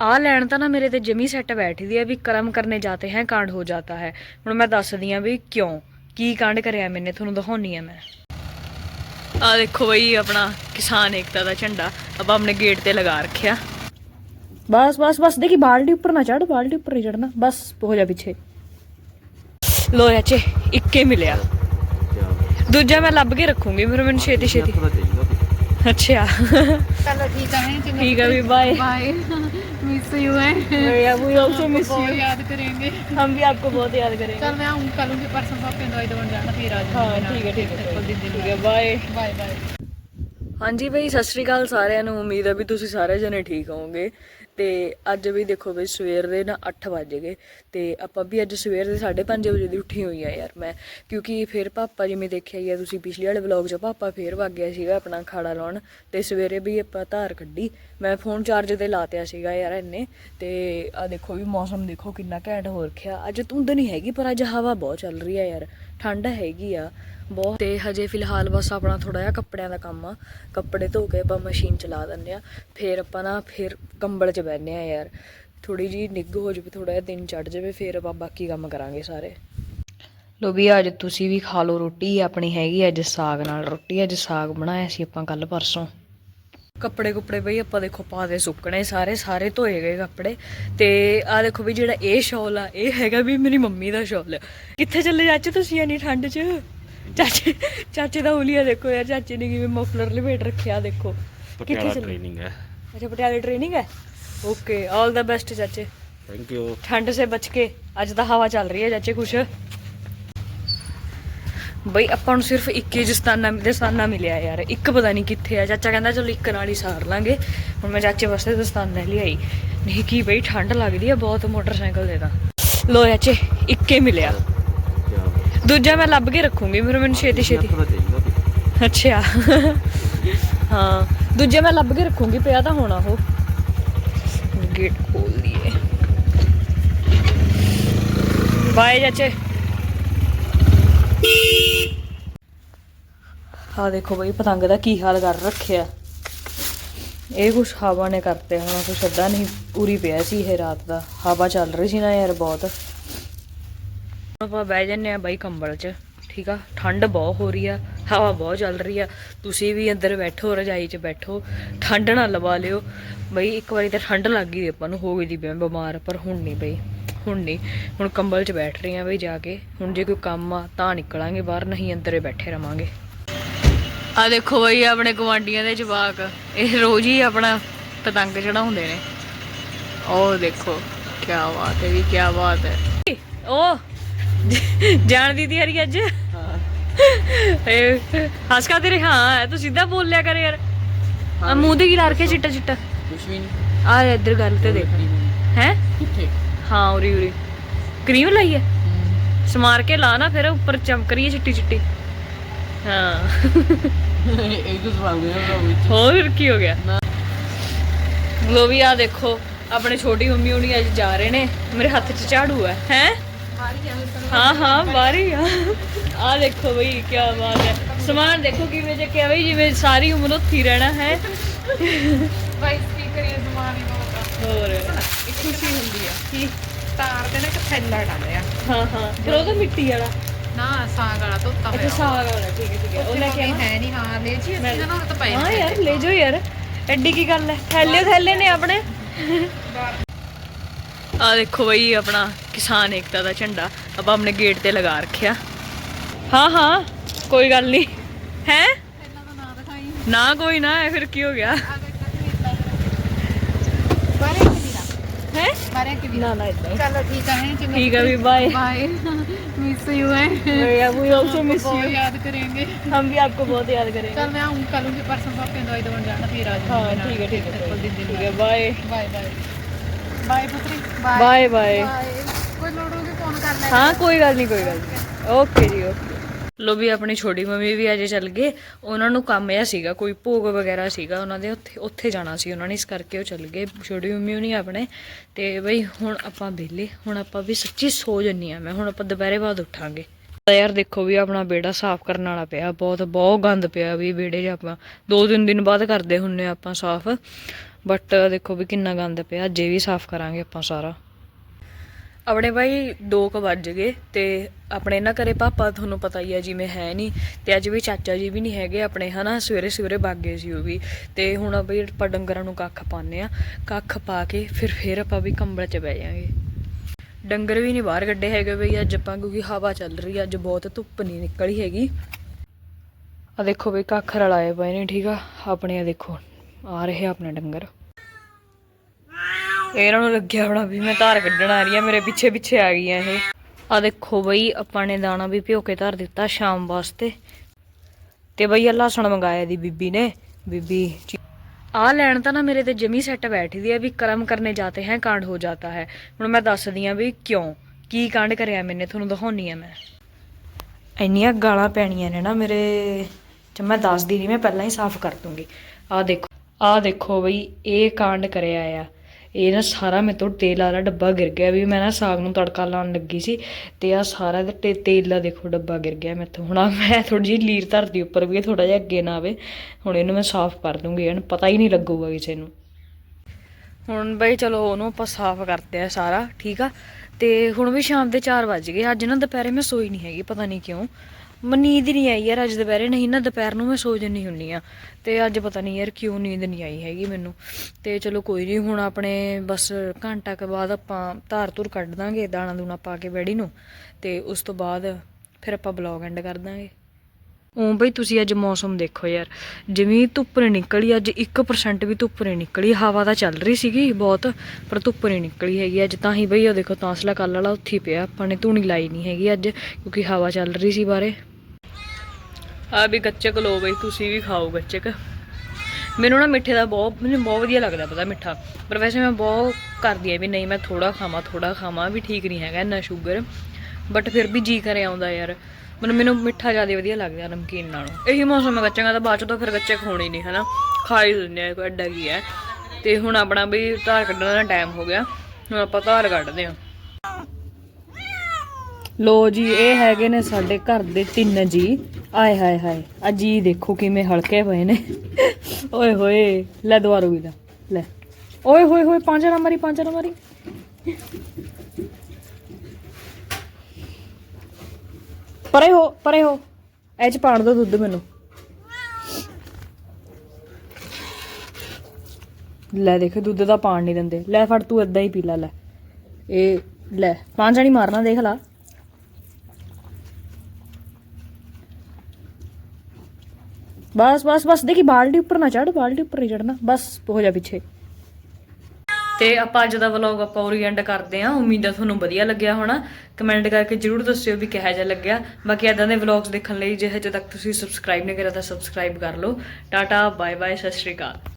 ਆ ਲੈਣ ਤਾਂ ਨਾ ਮੇਰੇ ਤੇ ਜਮੀ ਸੈੱਟ ਬੈਠੀ ਦੀ ਹੈ ਵੀ ਕਰਮ ਕਰਨੇ ਜਾਤੇ ਹੈ ਕਾਂਡ ਹੋ ਜਾਤਾ ਹੈ। ਹੁਣ ਮੈਂ ਦੱਸਦੀ ਆ ਵੀ ਕਿਉਂ? ਕੀ ਕਾਂਡ ਕਰਿਆ ਮੈਨੇ? ਤੁਹਾਨੂੰ ਦਿਖਾਉਣੀ ਆ ਮੈਂ। ਆ ਦੇਖੋ ਬਈ ਆਪਣਾ ਕਿਸਾਨ ਏਕਤਾ ਦਾ ਝੰਡਾ। ਅਬ ਆਪਣੇ ਗੇਟ ਤੇ ਲਗਾ ਰੱਖਿਆ। ਬਸ ਬਸ ਬਸ ਦੇਖੀ ਬਾਲਟੀ ਉੱਪਰ ਨਾ ਚੜ ਬਾਲਟੀ ਉੱਪਰ ਨਹੀਂ ਚੜਨਾ ਬਸ ਹੋ ਜਾ ਪਿੱਛੇ। ਲੋ ਯਾਚੇ ਇੱਕੇ ਮਿਲਿਆ। ਦੂਜਾ ਮੈਂ ਲੱਭ ਕੇ ਰੱਖੂੰਗੀ ਫਿਰ ਮੈਨੂੰ ਛੇਤੀ ਛੇਤੀ। ਅੱਛਾ। ਚਲੋ ਠੀਕ ਆ ਠੀਕ ਆ ਵੀ ਬਾਏ ਬਾਏ मिस यू है वी आल्सो मिस बहुत यू याद करेंगे हम भी आपको बहुत याद करेंगे चल मैं आऊँ कल की परसों पापे दवाई दवाई जाना फिर आ हाँ ठीक है ठीक है ठीक है बाय बाय बाय ਹਾਂਜੀ ਬਈ ਸਤਿ ਸ਼੍ਰੀ ਅਕਾਲ ਸਾਰਿਆਂ ਨੂੰ ਉਮੀਦ ਹੈ ਵੀ ਤੁਸੀਂ ਸਾਰੇ ਜਣੇ ਠੀਕ ਹੋਵੋਗੇ ਤੇ ਅੱਜ ਵੀ ਦੇਖੋ ਬਈ ਸਵੇਰ ਦੇ ਨਾ 8 ਵਜ ਗਏ ਤੇ ਆਪਾਂ ਵੀ ਅੱਜ ਸਵੇਰ ਦੇ 5:30 ਵਜੇ ਦੀ ਉੱਠੀ ਹੋਈ ਆ ਯਾਰ ਮੈਂ, ਕਿਉਂਕਿ ਫਿਰ ਪਾਪਾ ਜਿਵੇਂ ਦੇਖਿਆ ਹੀ ਆ, ਤੁਸੀਂ ਪਿਛਲੇ ਵਾਲੇ ਵਲੌਗ 'ਚ ਪਾਪਾ ਫੇਰ ਵਗ ਗਿਆ ਸੀਗਾ ਆਪਣਾ ਖਾੜਾ ਲਾਉਣ ਤੇ ਸਵੇਰੇ ਵੀ ਆਪਾਂ ਧਾਰ ਕੱਢੀ, ਮੈਂ ਫੋਨ ਚਾਰਜ ਤੇ ਲਾਤਿਆ ਸੀਗਾ ਯਾਰ ਇੰਨੇ ਤੇ ਆ ਦੇਖੋ ਵੀ ਮੌਸਮ ਦੇਖੋ ਕਿੰਨਾ ਘੈਂਟ ਹੋ ਰੱਖਿਆ, ਅੱਜ ਧੁੰਦ ਨਹੀਂ ਹੈਗੀ ਪਰ ਅੱਜ ਹਵਾ ਬਹੁਤ ਚੱਲ ਰਹੀ ਆ ਯਾਰ। ਠੰਡ ਹੈਗੀ ਆ, ਬਹੁਤ। ਤੇ ਹਜੇ ਫਿਲਹਾਲ ਬਸ ਆਪਣਾ ਥੋੜਾ ਜਿਹਾ ਕੱਪੜਿਆਂ ਦਾ ਕੰਮ ਆ। ਕੱਪੜੇ ਧੋ ਕੇ ਆਪਾਂ ਮਸ਼ੀਨ ਚਲਾ ਦਿੰਦੇ ਆ। ਫਿਰ ਆਪਾਂ ਨਾ ਫਿਰ ਕੰਬਲ 'ਚ ਬੈਠਨੇ ਆ ਯਾਰ। ਥੋੜੀ ਜੀ ਨਿੱਘ ਹੋ ਜਾਵੇ ਥੋੜਾ ਜਿਹਾ ਦਿਨ ਚੜ ਜਾਵੇ, ਫਿਰ ਆਪਾਂ ਬਾਕੀ ਕੰਮ ਕਰਾਂਗੇ ਸਾਰੇ। ਲੋ ਵੀ ਅੱਜ ਤੁਸੀਂ ਵੀ ਖਾ ਲਓ ਰੋਟੀ, ਆਪਣੀ ਹੈਗੀ ਅੱਜ ਸਾਗ ਨਾਲ ਰੋਟੀ, ਅੱਜ ਸਾਗ ਬਣਾਇਆ ਸੀ ਆਪਾਂ ਕੱਲ ਪਰਸੋਂ। ਕੱਪੜੇ ਕੁਪੜੇ ਬਈ ਆਪਾਂ ਦੇਖੋ ਪਾ ਦੇ ਸੁੱਕਣੇ ਸਾਰੇ ਸਾਰੇ ਧੋਏ ਗਏ ਕੱਪੜੇ। ਤੇ ਆ ਦੇਖੋ ਵੀ ਜਿਹੜਾ ਇਹ ਸ਼ਾਲ ਆ ਇਹ ਹੈਗਾ ਵੀ ਮੇਰੀ ਮੰਮੀ ਦਾ ਸ਼ਾਲ। ਕਿੱਥੇ ਚੱਲੇ ਚਾਚੇ ਤੁਸੀਂ ਇੰਨੀ ਠੰਡ 'ਚ? ਚਾਚੇ ਚਾਚੇ ਦਾ ਹੁਲੀਆ ਦੇਖੋ ਯਾਰ ਚਾਚੇ ਨੇ ਕਿਵੇਂ ਮਫਲਰ ਲਪੇਟ ਰੱਖਿਆ ਦੇਖੋ। ਪਟਿਆਲਾ ਟ੍ਰੇਨਿੰਗ ਹੈ। ਅੱਛਾ ਪਟਿਆਲਾ ਟ੍ਰੇਨਿੰਗ ਹੈ? ਓਕੇ ਆਲ ਦਾ ਬੈਸਟ ਚਾਚੇ। ਥੈਂਕ ਯੂ ਠੰਡ ਸੇ ਬਚ ਕੇ ਅੱਜ ਤਾਂ ਹਵਾ ਚੱਲ ਰਹੀ ਹੈ ਚਾਚੇ ਕੁਛ ਬਈ ਆਪਾਂ ਨੂੰ ਸਿਰਫ ਇੱਕ ਹੀ ਜਸਤਾਨਾ ਦਸਤਾਨਾ ਮਿਲਿਆ ਯਾਰ। ਇੱਕ ਪਤਾ ਨਹੀਂ ਕਿੱਥੇ ਆ। ਚਾਚਾ ਕਹਿੰਦਾ ਚਲੋ ਇੱਕ ਨਾਲ ਹੀ ਸਾਰ ਲਾਂਗੇ। ਹੁਣ ਮੈਂ ਚਾਚੇ ਵਾਸਤੇ ਦਸਤਾਨਾ ਲਿਆਈ। ਨਹੀਂ ਕੀ ਬਈ ਠੰਡ ਲੱਗਦੀ ਆ ਬਹੁਤ ਮੋਟਰਸਾਈਕਲ ਦੇ ਤਾਂ। ਲੋ ਚਾਚੇ ਇੱਕੇ ਮਿਲਿਆ। ਦੂਜਾ ਮੈਂ ਲੱਭ ਕੇ ਰੱਖੂੰਗੀ ਫਿਰ ਮੈਨੂੰ ਛੇਤੀ ਛੇਤੀ ਅੱਛਾ। ਹਾਂ ਦੂਜੇ ਮੈਂ ਲੱਭ ਕੇ ਰੱਖੂੰਗੀ ਪਿਆ ਤਾਂ ਹੋਣਾ ਉਹ। ਗੇਟ ਖੋਲ ਦਈਏ। ਬਾਏ ਚਾਚੇ। ਆ ਦੇਖੋ ਬਈ, ਪਤੰਗ ਦਾ ਕੀ ਹਾਲ ਕਰ ਰੱਖਿਆ। ਇਹ ਕੁਛ ਹਵਾ ਨੇ ਕਰਤੇ ਹੁਣ, ਕੁਛ ਅੱਧਾ ਨਹੀਂ ਪੂਰੀ ਪਿਆ ਸੀ ਇਹ ਰਾਤ ਦਾ। ਹਵਾ ਚੱਲ ਰਹੀ ਸੀ ਨਾ ਯਾਰ ਬਹੁਤ। ਆਪਾਂ ਬਹਿ ਜੰਨੇ ਆ ਬਾਈ ਕੰਬਲ 'ਚ, ਠੀਕ ਆ? ਠੰਡ ਬਹੁਤ ਹੋ ਰਹੀ ਆ, ਹਵਾ ਬਹੁਤ ਚੱਲ ਰਹੀ ਆ। ਤੁਸੀਂ ਵੀ ਅੰਦਰ ਬੈਠੋ, ਰਜਾਈ 'ਚ ਬੈਠੋ, ਠੰਡ ਨਾ ਲਵਾ ਲਿਓ। ਬਈ, ਇੱਕ ਵਾਰੀ ਤਾਂ ਠੰਡ ਲੱਗ ਗਈ ਆਪਾਂ ਨੂੰ, ਹੋ ਗਈ ਦੀ ਬਿਮਾਰ, ਪਰ ਹੁਣ ਨਹੀਂ ਬਈ, ਹੁਣ ਨਹੀਂ। ਹੁਣ ਕੰਬਲ 'ਚ ਬੈਠ ਰਹੀ ਆ ਬਈ ਜਾ ਕੇ। ਹੁਣ ਜੇ ਕੋਈ ਕੰਮ ਆ, ਤਾਂ ਨਿਕਲਾਂਗੇ, ਬਾਹਰ ਨਹੀਂ, ਅੰਦਰੇ ਬੈਠੇ ਰਵਾਂਗੇ। ਆ ਦੇਖੋ ਬਈ ਆਪਣੇ ਗਵਾਂਡੀਆਂ ਦੇ ਜਵਾਕ। ਇਹ ਰੋਜ਼ ਹੀ ਆਪਣਾ ਪਤੰਗ ਚੜਾਉਂਦੇ ਨੇ। ਉਹ ਦੇਖੋ ਕੀ ਬਾਤ ਹੈ ਵੀ ਕੀ ਬਾਤ ਹੈ। ਉਹ ਜਾਣ ਦੀ ਤਿਆਰੀ ਅੱਜ? ਏ ਹੱਸ ਕਾ ਤੇਰੇ ਹਾਂ ਤੂੰ ਸਿੱਧਾ ਬੋਲ ਲਿਆ ਕਰ ਯਾਰ। ਆ ਮੂੰਹ ਤੇ ਕੀ ਰੱਖਿਆ ਚਿੱਟਾ ਚਿੱਟਾ? ਕੁਛ ਵੀ ਨਹੀਂ। ਆ ਇੱਧਰ ਗੱਲ ਤੇ ਦੇਖ। ਹੈ? ਕਿੱਥੇ? ਹਾਂ ਉਰੀ ਉਰੀ। ਕਰੀਮ ਲਾਈ ਹੈ। ਸਮਾਰ ਕੇ ਲਾ ਨਾ ਫਿਰ ਉੱਪਰ ਚਮਕ ਰਹੀ ਹੈ ਚਿੱਟੀ ਚਿੱਟੀ। ਹਾਂ। ਹੋਰ ਕੀ ਹੋ ਗਿਆ? ਲੋ ਵੀ ਆ ਦੇਖੋ ਆਪਣੇ ਛੋਟੀ ਮੰਮੀ ਹੁਣੀ ਅੱਜ ਜਾ ਰਹੇ ਨੇ। ਮੇਰੇ ਹੱਥ 'ਚ ਝਾੜੂ ਹੈ ਹੈ? ਹਾਂ ਹਾਂ ਬਾਰੀ ਆ। ਆ ਦੇਖੋ ਬਈ ਕੀ ਬਾਤ ਹੈ। ਸਮਾਨ ਦੇਖੋ ਕਿਵੇਂ ਜੇ ਕਿਹਾ ਬਈ ਜਿਵੇਂ ਸਾਰੀ ਉਮਰ ਉੱਥੇ ਰਹਿਣਾ ਹੈ? ਬਾਈ ਸਪੀਕਰ ਇਹ ਸਮਾਨ ਹੀ ਬਹੁਤ ਹੋਰ। ਇੱਕ ਖੁਸ਼ੀ ਹੁੰਦੀ ਆ। ਕੀ? ਤਾਰ ਤੇ ਨਾ ਇੱਕ ਥੈਲਾ ਡਾਲਿਆ। ਹਾਂ ਹਾਂ। ਫਿਰ ਉਹ ਤਾਂ ਮਿੱਟੀ ਵਾਲਾ। ਨਾ ਸਾਗ ਵਾਲਾ ਧੋਤਾ ਅੱਛਾ ਹੋਇਆ। ਸਾਗ ਵਾਲਾ ਠੀਕ ਹੈ ਠੀਕ ਹੈ। ਉਹ ਲੈ ਕੇ ਆਵਾਂ। ਹੈ ਨਹੀਂ ਹਾਂ ਲੈ ਜੀ ਅਸੀਂ ਨਾ ਉਹ ਤਾਂ ਪਏ ਹਾਂ ਯਾਰ ਲੈ ਜਾਓ ਯਾਰ। ਐਡੀ ਕੀ ਗੱਲ ਹੈ? ਥੈਲੇ ਥੈਲੇ ਨੇ ਆਪਣੇ। ਆ ਦੇਖੋ ਬਈ ਆਪਣਾ ਕਿਸਾਨ ਏਕਤਾ ਦਾ ਝੰਡਾ। ਆਪਾਂ ਆਪਣੇ ਗੇਟ ਤੇ ਲਗਾ ਰੱਖਿਆ। ਹਾਂ ਹਾਂ ਕੋਈ ਗੱਲ ਨਹੀਂ ਹੈ? ਨਾਂ ਦਿਖਾਈ। ਨਾ ਕੋਈ ਨਾ ਫਿਰ ਕੀ ਹੋ ਗਿਆ? है? ना ना इतना। चलो ठीक है बाय बाय मिस यू है। याद करेंगे। हम भी आपको बहुत याद करेंगे। मैं आऊँ कल उनके दवाई जाना फिर हाँ ठीक है ठीक है ठीक है। बाय बाय बाय बाय पुत्री बाय बाय कोई फ़ोन कर लेना। हाँ कोई गल नहीं कोई गल नहीं। ओके जी ओके ਲੋ ਵੀ ਆਪਣੀ ਛੋਟੀ ਮੰਮੀ ਵੀ ਅਜੇ ਚੱਲ ਗਏ, ਉਹਨਾਂ ਨੂੰ ਕੰਮ ਆ ਸੀਗਾ, ਕੋਈ ਭੋਗ ਵਗੈਰਾ ਸੀਗਾ, ਉਹਨਾਂ ਦੇ ਉੱਥੇ ਉੱਥੇ ਜਾਣਾ ਸੀ, ਉਹਨਾਂ ਨੇ ਇਸ ਕਰਕੇ ਉਹ ਚੱਲ ਗਏ, ਛੋਟੀ ਮੰਮੀ ਹੁਣੀ ਆਪਣੇ, ਤੇ ਬਈ ਹੁਣ ਆਪਾਂ ਵਿਹਲੇ, ਹੁਣ ਆਪਾਂ ਵੀ ਸੱਚੀ ਸੋ ਜੰਨੀ ਆ ਮੈਂ, ਹੁਣ ਆਪਾਂ ਦੁਪਹਿਰੇ ਬਾਅਦ ਉੱਠਾਂਗੇ। ਤਾਂ ਯਾਰ ਦੇਖੋ ਵੀ ਆਪਣਾ ਬੇੜਾ ਸਾਫ਼ ਕਰਨ ਵਾਲਾ ਪਿਆ, ਬਹੁਤ ਬਹੁਤ ਗੰਦ ਪਿਆ ਵੀ ਬੇੜੇ 'ਚ ਆਪਾਂ, ਦੋ ਤਿੰਨ ਦਿਨ ਬਾਅਦ ਕਰਦੇ ਹੁੰਨੇ ਆ ਆਪਾਂ ਸਾਫ਼ ਬਟ ਦੇਖੋ ਵੀ ਕਿੰਨਾ ਗੰਦ ਪਿਆ, ਅਜੇ ਵੀ ਸਾਫ਼ ਕਰਾਂਗੇ ਆਪਾਂ ਸਾਰਾ। ਆਪਣੇ ਬਾਈ 2 ਕੁ ਵੱਜ ਗਏ ਤੇ ਆਪਣੇ ਨਾ ਘਰੇ ਪਾਪਾ ਤੁਹਾਨੂੰ ਪਤਾ ਹੀ ਆ, ਜਿਵੇਂ ਹੈ ਨਹੀਂ ਤੇ ਅੱਜ ਵੀ ਚਾਚਾ ਜੀ ਵੀ ਨਹੀਂ ਹੈਗੇ ਆਪਣੇ, ਹਨਾ? ਸਵੇਰੇ ਸਵੇਰੇ ਭੱਗ ਗਏ ਸੀ ਉਹ ਵੀ। ਤੇ ਹੁਣ ਬਈ ਆਪਾਂ ਡੰਗਰਾਂ ਨੂੰ ਕੱਖ ਪਾਉਂਦੇ ਆ। ਕੱਖ ਪਾ ਕੇ ਫਿਰ ਫਿਰ ਆਪਾਂ ਵੀ ਕੰਬਲ 'ਚ ਬਹਿ ਜਾਾਂਗੇ। ਡੰਗਰ ਵੀ ਨਹੀਂ ਬਾਹਰ ਕੱਢੇ ਹੈਗੇ ਬਈ, ਅੱਜ ਆਪਾਂ ਕਿਉਂਕਿ ਹਵਾ ਚੱਲ ਰਹੀ ਆ, ਅੱਜ ਬਹੁਤ ਧੁੱਪ ਨਹੀਂ ਨਿਕਲੀ ਹੈਗੀ। ਆ ਦੇਖੋ ਬਈ, ਕੱਖ ਰਲਾਏ ਪਏ ਨੇ, ਠੀਕ ਆ? ਆਪਣੇ ਆ ਦੇਖੋ, ਆ ਰਹੇ ਆ ਆਪਣੇ ਡੰਗਰ। ਇਹਨਾਂ ਨੂੰ ਲੱਗਿਆ ਹੋਣਾ ਵੀ ਮੈਂ ਧਾਰ ਕੱਢਣ ਆ ਰਹੀ ਆ ਮੇਰੇ ਪਿੱਛੇ ਪਿੱਛੇ ਆ ਗਈਆਂ ਇਹ। ਆ ਦੇਖੋ ਬਈ, ਆਪਾਂ ਨੇ ਦਾਣਾ ਵੀ ਭਿਓ ਕੇ ਧਰ ਦਿੱਤਾ ਸ਼ਾਮ ਵਾਸਤੇ। ਤੇ ਬਈ ਆ ਲਸਣ ਮੰਗਾਇਆ ਦੀ ਬੀਬੀ ਨੇ। ਬੀਬੀ ਆ ਲੈਣ ਤਾਂ ਨਾ ਮੇਰੇ ਤੇ ਜਮੀ ਸੈੱਟ ਬੈਠਦੀ ਹੈ ਵੀ ਕਰਮ ਕਰਨੇ ਜਾਤੇ ਹੈ, ਕਾਂਡ ਹੋ ਜਾਤਾ ਹੈ। ਹੁਣ ਮੈਂ ਦੱਸਦੀ ਆ ਵੀ ਕਿਉਂ? ਕੀ ਕਾਂਡ ਕਰਿਆ ਮੈਨੇ? ਤੁਹਾਨੂੰ ਦਿਖਾਉਣੀ ਆ ਮੈਂ। ਇੰਨੀਆਂ ਗਾਲਾਂ ਪੈਣੀਆਂ ਨੇ ਨਾ ਮੇਰੇ ਚ ਮੈਂ ਦੱਸਦੀ ਨਹੀਂ ਮੈਂ ਪਹਿਲਾਂ ਹੀ ਸਾਫ਼ ਕਰ ਦੂੰਗੀ। ਆ ਦੇਖੋ ਆ ਦੇਖੋ ਬਈ, ਇਹ ਕਾਂਡ ਕਰਿਆ ਆ। ਇਹ ਨਾ ਸਾਰਾ ਮੇਰੇ ਤੋਂ ਤੇਲ ਵਾਲਾ ਡੱਬਾ ਗਿਰ ਗਿਆ ਵੀ ਮੈਂ ਨਾ ਸਾਗ ਨੂੰ ਤੜਕਾ ਲਾਉਣ ਲੱਗੀ ਸੀ ਤੇ ਆ ਸਾਰਾ ਤੇ ਤੇਲ ਦਾ ਦੇਖੋ ਡੱਬਾ ਗਿਰ ਗਿਆ ਮੈਥੋਂ। ਹੁਣ ਮੈਂ ਥੋੜੀ ਜਿਹੀ ਲੀਰ ਧਰਦੀ ਉੱਪਰ ਵੀ ਥੋੜਾ ਜਿਹਾ ਅੱਗੇ ਨਾ ਆਵੇ। ਹੁਣ ਇਹਨੂੰ ਮੈਂ ਸਾਫ਼ ਕਰ ਦੂੰਗੀ, ਇਹਨੂੰ ਪਤਾ ਹੀ ਨਹੀਂ ਲੱਗੂਗਾ ਕਿਸੇ ਨੂੰ। ਹੁਣ ਬਈ ਚਲੋ ਉਹਨੂੰ ਆਪਾਂ ਸਾਫ਼ ਕਰਦੇ ਆ ਸਾਰਾ, ਠੀਕ ਆ? ਤੇ ਹੁਣ ਵੀ ਸ਼ਾਮ ਦੇ 4 ਵਜ ਗਏ, ਅੱਜ ਨਾ ਦੁਪਹਿਰੇ ਮੈਂ ਸੋਈ ਨਹੀਂ ਹੈਗੀ, ਪਤਾ ਨਹੀਂ ਕਿਉਂ। ਮੈਂ ਨੀਂਦ ਨਹੀਂ ਆਈ ਯਾਰ ਅੱਜ ਦੁਪਹਿਰੇ, ਨਹੀਂ ਨਾ ਦੁਪਹਿਰ ਨੂੰ ਮੈਂ ਸੋ ਜੰਨੀ ਹੁੰਨੀ ਆ ਤੇ ਅੱਜ ਪਤਾ ਨਹੀਂ ਯਾਰ ਕਿਉਂ ਨੀਂਦ ਨਹੀਂ ਆਈ ਹੈਗੀ ਮੈਨੂੰ। ਤੇ ਚਲੋ ਕੋਈ ਨਹੀਂ, ਹੁਣ ਆਪਣੇ ਬਸ ਘੰਟਾ ਕੁ ਬਾਅਦ ਆਪਾਂ ਧਾਰ ਧੁਰ ਕੱਢ ਦਾਂਗੇ, ਦਾਣਾ ਦੂਣਾ ਪਾ ਕੇ ਬੈੜੀ ਨੂੰ। ਤੇ ਉਸ ਤੋਂ ਬਾਅਦ ਫਿਰ ਆਪਾਂ ਬਲੌਗ ਐਂਡ ਕਰ ਦਾਂਗੇ। ਉਹ ਬਈ ਤੁਸੀਂ ਅੱਜ ਮੌਸਮ ਦੇਖੋ ਯਾਰ, ਜਿਵੇਂ ਧੁੱਪ ਨਹੀਂ ਨਿਕਲੀ, ਅੱਜ 1% ਵੀ ਧੁੱਪ ਨਹੀਂ ਨਿਕਲੀ। ਹਵਾ ਤਾਂ ਚੱਲ ਰਹੀ ਸੀਗੀ ਬਹੁਤ, ਪਰ ਧੁੱਪ ਨਹੀਂ ਨਿਕਲੀ ਹੈਗੀ। ਅੱਜ ਤਾਂ ਹੀ ਬਈ ਉਹ ਦੇਖੋ, ਤਾਂਸਲਾ ਕੱਲ ਵਾਲਾ ਉੱਥੇ ਹੀ ਪਿਆ। ਆਪਾਂ ਨੇ ਧੂਣੀ ਲਾਈ ਨਹੀਂ ਹੈਗੀ ਅੱਜ, ਕਿਉਂਕਿ ਹਵਾ ਚੱਲ ਰਹੀ ਸੀ ਬਾਰੇ ਆ ਵੀ ਗੱਚਕ ਲੋ ਬਈ, ਤੁਸੀਂ ਵੀ ਖਾਓ ਗੱਚਕ। ਮੈਨੂੰ ਨਾ ਮਿੱਠੇ ਦਾ ਬਹੁਤ, ਮੈਨੂੰ ਬਹੁਤ ਵਧੀਆ ਲੱਗਦਾ ਪਤਾ ਮਿੱਠਾ। ਪਰ ਵੈਸੇ ਮੈਂ ਬਹੁਤ ਕਰਦੀ ਆ ਵੀ ਨਹੀਂ, ਮੈਂ ਥੋੜਾ ਖਾਵਾਂ ਥੋੜਾ ਖਾਵਾਂ, ਵੀ ਠੀਕ ਨਹੀਂ ਹੈਗਾ ਇੰਨਾ ਸ਼ੂਗਰ ਬਟ ਫਿਰ ਵੀ ਜੀ ਕਰੇ ਆਉਂਦਾ ਯਾਰ। ਮੈਨੂੰ ਮੈਨੂੰ ਮਿੱਠਾ ਜ਼ਿਆਦਾ ਵਧੀਆ ਲੱਗਦਾ ਨਮਕੀਨ ਨਾਲੋਂ। ਇਹੀ ਮੌਸਮ ਹੈ ਗੱਚਕਾਂ ਦਾ, ਬਾਅਦ ਚ ਤਾਂ ਫਿਰ ਗੱਚੇ ਖਾਣੇ ਨਹੀਂ, ਹਨਾ? ਖਾ ਹੀ ਲੈਂਦੇ ਆ, ਕੋਈ ਐਡਾ ਕੀ ਹੈ। ਤੇ ਹੁਣ ਆਪਣਾ ਵੀ ਧਾਰ ਕੱਢਣ ਦਾ ਟਾਈਮ ਹੋ ਗਿਆ। ਹੁਣ ਆਪਾਂ ਧਾਰ ਕੱਢਦੇ ਆ ਲੋ ਜੀ, ਇਹ ਹੈਗੇ ਨੇ ਸਾਡੇ ਘਰ ਦੇ ਤਿੰਨ ਜੀ। ਆਏ ਹਾਏ ਹਾਏ ਆ ਜੀ ਦੇਖੋ ਕਿਵੇਂ ਹਲਕੇ ਹੋਏ ਨੇ। ਓਏ ਹੋਏ, ਲੈ ਦੁਬਾਰਾ ਵੀ ਲੈ ਲੈ। ਓਏ ਹੋਏ ਹੋਏ ਪੰਜ ਨਾ ਮਾਰੀ ਪੰਜ ਨਾ ਮਾਰੀ। ਪਰੇ ਹੋ ਪਰੇ ਹੋ। ਇਹ ਚ ਪਾਣ ਦੋ ਦੁੱਧ ਮੈਨੂੰ। ਲੈ ਦੇਖ, ਦੁੱਧ ਦਾ ਪਾਣ ਨਹੀਂ ਦਿੰਦੇ। ਲੈ ਫੜ, ਤੂੰ ਏਦਾਂ ਹੀ ਪੀ ਲੈ ਲੈ। ਇਹ, ਲੈ ਪੰਜ ਜਾਣੀ ਮਾਰਨਾ, ਦੇਖ ਲਾ। ਬਸ ਬਸ ਬਸ, ਦੇਖੀ ਬਾਲਟੀ ਉੱਪਰ ਨਾ ਚੜ ਬਾਲਟੀ ਉੱਪਰ ਨਹੀਂ ਚੜਨਾ ਬਸ ਹੋ ਜਾ ਪਿੱਛੇ। ਤੇ ਆਪਾਂ ਅੱਜ ਦਾ ਵਲੌਗ ਆਪਾਂ ਉਰੀ ਐਂਡ ਕਰਦੇ ਆ ਉਮੀਦ ਹੈ ਤੁਹਾਨੂੰ ਵਧੀਆ ਲੱਗਿਆ ਹੋਣਾ। ਕਮੈਂਟ ਕਰਕੇ ਜਰੂਰ ਦੱਸਿਓ ਵੀ ਕਿਹੋ ਜਿਹਾ ਲੱਗਿਆ। ਬਾਕੀ ਇਦਾਂ ਦੇ ਵਲੌਗਸ ਦੇਖਣ ਲਈ ਜੇ ਹਜੇ ਤੱਕ ਤੁਸੀਂ ਸਬਸਕ੍ਰਾਈਬ ਨਹੀਂ ਕਰਿਆ ਤਾਂ ਸਬਸਕ੍ਰਾਈਬ ਕਰ ਲਓ। ਟਾਟਾ ਬਾਏ ਬਾਏ ਸਤਿ ਸ਼੍ਰੀ ਅਕਾਲ।